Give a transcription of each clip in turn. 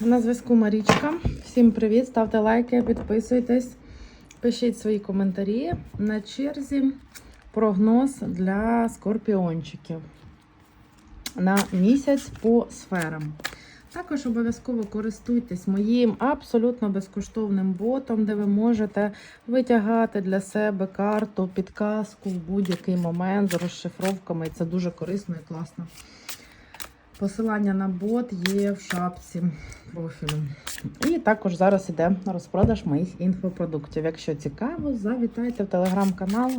На зв'язку Марічка. Всім привіт! Ставте лайки, підписуйтесь, пишіть свої коментарі. На черзі прогноз для скорпіончиків на місяць по сферам. Також обов'язково користуйтесь моїм абсолютно безкоштовним ботом, де ви можете витягати для себе карту, підказку в будь-який момент з розшифровками. Це дуже корисно і класно. Посилання на бот є в шапці профілю. І також зараз іде розпродаж моїх інфопродуктів. Якщо цікаво, завітайте в телеграм-канал.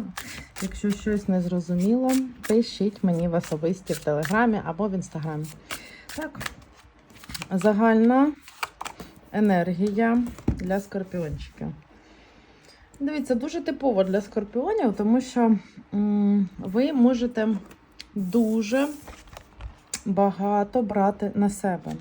Якщо щось не зрозуміло, пишіть мені в особисті в телеграмі або в інстаграмі. Так, загальна енергія для скорпіончиків. Дивіться, дуже типово для скорпіонів, тому що ви можете дуже багато брати на себе.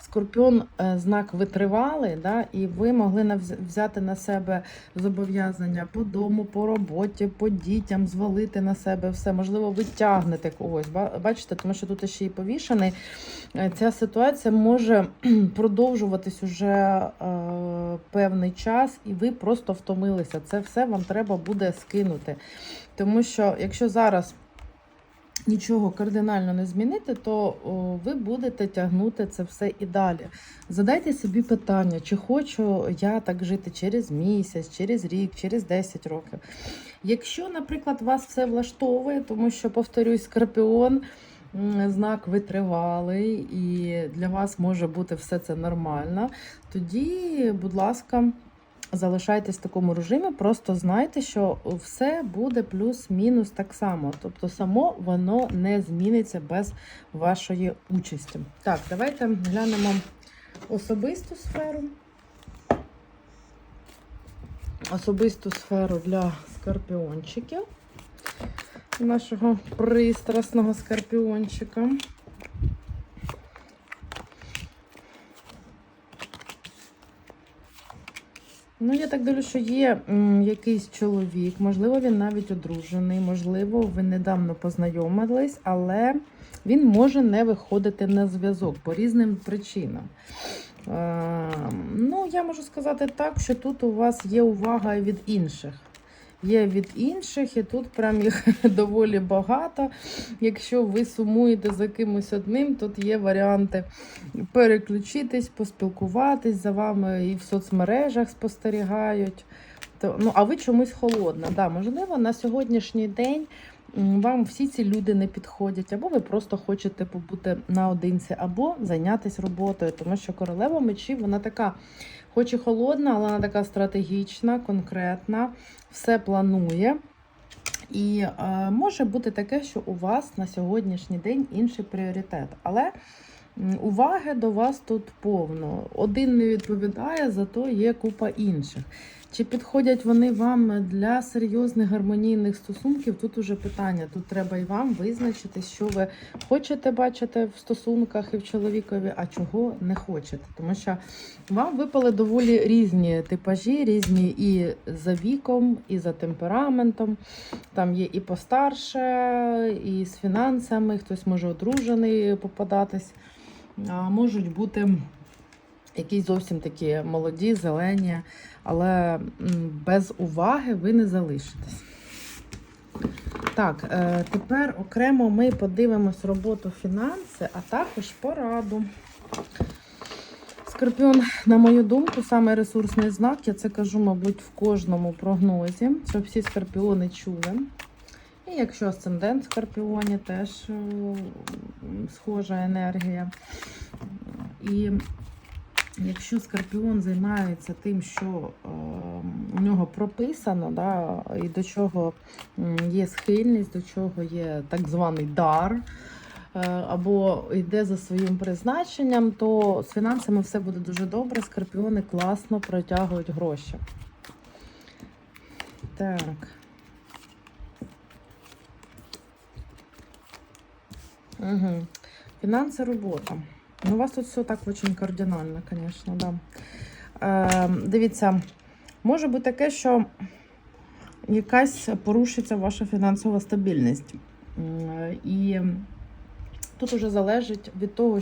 Скорпіон е, знак витривалий, да, і ви могли взяти на себе зобов'язання по дому, по роботі, по дітям, звалити на себе все. Можливо, ви тягнете когось. Бачите, тому що тут ще й повішений. Е, Ця ситуація може продовжуватись уже е, певний час, і ви просто втомилися. Це все вам треба буде скинути. Тому що якщо зараз нічого кардинально не змінити, то ви будете тягнути це все і далі. Задайте собі питання, чи хочу я так жити через місяць, через рік, через 10 років. Якщо, наприклад, вас все влаштовує, тому що, повторюсь, скорпіон. Знак витривалий, і для вас може бути все це нормально. Тоді, будь ласка, залишайтесь в такому режимі, просто знайте, що все буде плюс-мінус так само. Тобто, само воно не зміниться без вашої участі. Так, давайте глянемо особисту сферу. Особисту сферу для скорпіончиків. Нашого пристрасного скорпіончика. Ну, я так дивлюся, що є м, якийсь чоловік, можливо, він навіть одружений, можливо, ви недавно познайомились, але він може не виходити на зв'язок по різним причинам. Е, ну, я можу сказати так, що тут у вас є увага від інших. Є від інших, і тут прям їх доволі багато. Якщо ви сумуєте за кимось одним, тут є варіанти переключитись, поспілкуватись за вами і в соцмережах спостерігають. То, ну, а ви чомусь холодна. Да, можливо, на сьогоднішній день вам всі ці люди не підходять, або ви просто хочете побути наодинці, або зайнятися роботою, тому що королева мечів вона така, хоч і холодна, але вона така стратегічна, конкретна, все планує. І е, може бути таке, що у вас на сьогоднішній день інший пріоритет. Але уваги до вас тут повно. Один не відповідає, зато є купа інших. Чи підходять вони вам для серйозних гармонійних стосунків? Тут уже питання. Тут треба і вам визначити, що ви хочете бачити в стосунках і в чоловікові, а чого не хочете. Тому що вам випали доволі різні типажі, різні і за віком, і за темпераментом. Там є і постарше, і з фінансами, хтось може одружений попадатись. А можуть бути якісь зовсім такі молоді, зелені, але без уваги ви не залишитесь. Так, е, тепер окремо ми подивимось роботу фінанси, а також пораду. Скорпіон, на мою думку, саме ресурсний знак. Я це кажу, мабуть, в кожному прогнозі, щоб всі скорпіони чули. І якщо асцендент в скорпіоні, теж е, схожа енергія. І якщо скорпіон займається тим, що е, у нього прописано, да, і до чого є схильність, до чого є так званий дар, е, або йде за своїм призначенням, то з фінансами все буде дуже добре. Скорпіони класно протягують гроші. Так. Угу. Фінанси, робота. Ну, у вас тут все так очень кардинально, звісно, да. Е, дивіться, може бути таке, що якась порушиться ваша фінансова стабільність. М, І Тут уже залежить від того,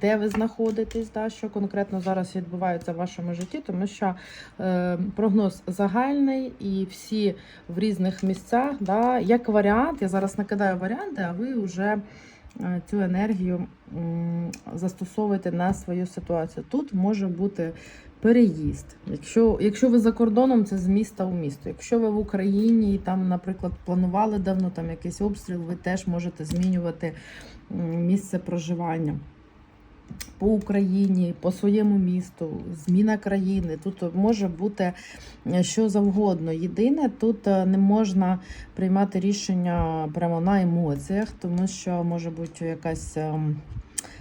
де ви знаходитесь, да, що конкретно зараз відбувається в вашому житті, тому що е, прогноз загальний і всі в різних місцях. Да, як варіант, я зараз накидаю варіанти, а ви вже е, цю енергію застосовувати на свою ситуацію. Тут може бути переїзд. Якщо, якщо ви за кордоном, це з міста у місто. Якщо ви в Україні і там, наприклад, планували давно там якийсь обстріл, ви теж можете змінювати місце проживання. По Україні, по своєму місту, зміна країни. Тут може бути е, що завгодно. Єдине, тут е, не можна приймати рішення прямо на емоціях, тому що може бути якась ем,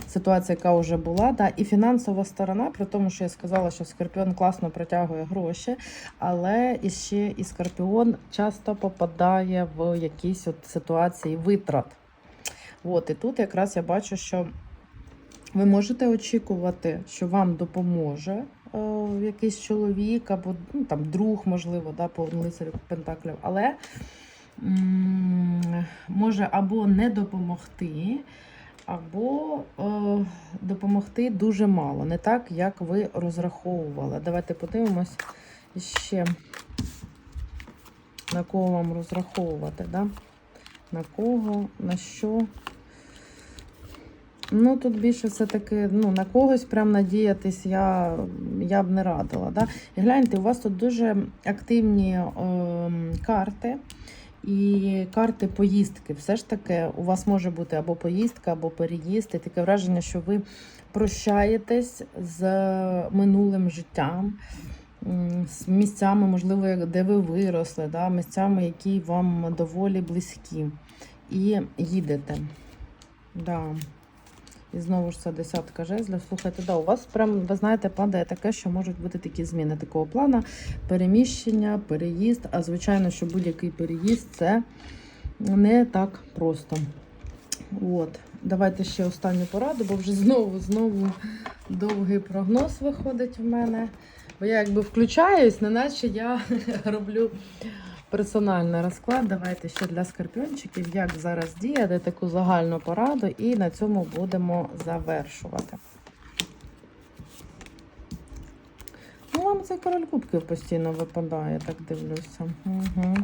ситуація, яка вже була. Да? І фінансова сторона, при тому, що я сказала, що Скорпіон класно притягує гроші, але іще і Скорпіон часто попадає в якісь от ситуації витрат. От, і тут якраз я бачу, що ви можете очікувати, що вам допоможе е, якийсь чоловік або ну, там, друг, можливо, да, по Пентаклів, але може або не допомогти, або е, допомогти дуже мало, не так, як ви розраховували. Давайте подивимось ще, на кого вам розраховувати, да? на кого, на що. Ну, тут більше все-таки ну, на когось прям надіятись я, я б не радила. Да? І гляньте, у вас тут дуже активні е, карти і карти поїздки. Все ж таки, у вас може бути або поїздка, або переїзд. І таке враження, що ви прощаєтесь з минулим життям, з місцями, можливо, де ви виросли, да? місцями, які вам доволі близькі. І їдете. Да. І знову ж це десятка жезлів. Слухайте, да, у вас прям, ви знаєте, падає таке, що можуть бути такі зміни такого плана. Переміщення, переїзд. А звичайно, що будь-який переїзд це не так просто. От. Давайте ще останню пораду, бо вже знову знову довгий прогноз виходить в мене. Бо я якби включаюсь, неначе я роблю персональний розклад. Давайте ще для скорпіончиків, як зараз діяти, таку загальну пораду, і на цьому будемо завершувати. Ну, вам цей король кубків постійно випадає, так дивлюся. Угу.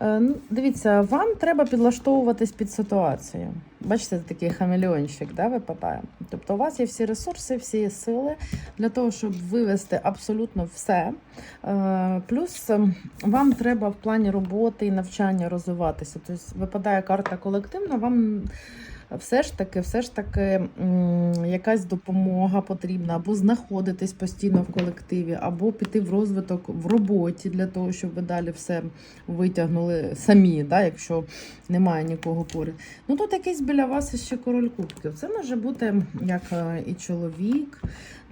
Е, ну, Дивіться, вам треба підлаштовуватись під ситуацію. Бачите, такий хамелеончик да, випадає. Тобто у вас є всі ресурси, всі сили для того, щоб вивести абсолютно все. Е, Плюс ем, вам треба в плані роботи і навчання розвиватися. Тобто випадає карта колективна, вам все ж таки, все ж таки якась допомога потрібна, або знаходитись постійно в колективі, або піти в розвиток в роботі для того, щоб ви далі все витягнули самі, да, якщо немає нікого поряд. Ну тут якийсь біля вас ще король кубків. Це може бути як е, і чоловік,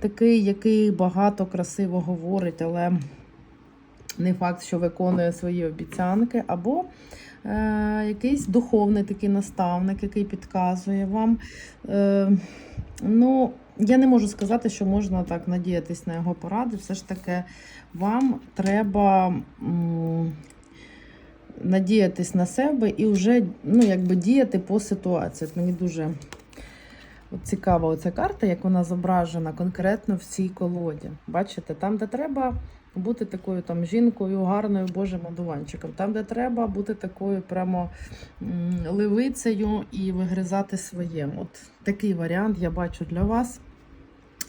такий, який багато красиво говорить, але не факт, що виконує свої обіцянки, або якийсь духовний такий наставник, який підказує вам. Е, ну, я не можу сказати, що можна так надіятись на його поради. Все ж таки, вам треба. Надіятись на себе і вже ну, якби діяти по ситуації. От Мені дуже цікава оця карта, як вона зображена конкретно в цій колоді. Бачите, там, де треба бути такою там жінкою, гарною божим одуванчиком, там, де треба бути такою прямо левицею і вигризати своє. От такий варіант я бачу для вас.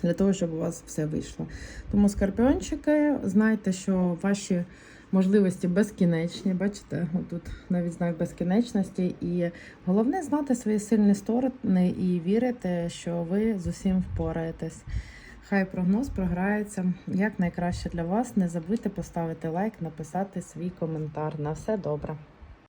Для того, щоб у вас все вийшло. Тому скорпіончики, знайте, що ваші можливості безкінечні. Бачите, тут навіть знак безкінечності. І головне знати свої сильні сторони і вірити, що ви з усім впораєтесь. Хай прогноз програється як найкраще для вас. Не забудьте поставити лайк, написати свій коментар. На все добре.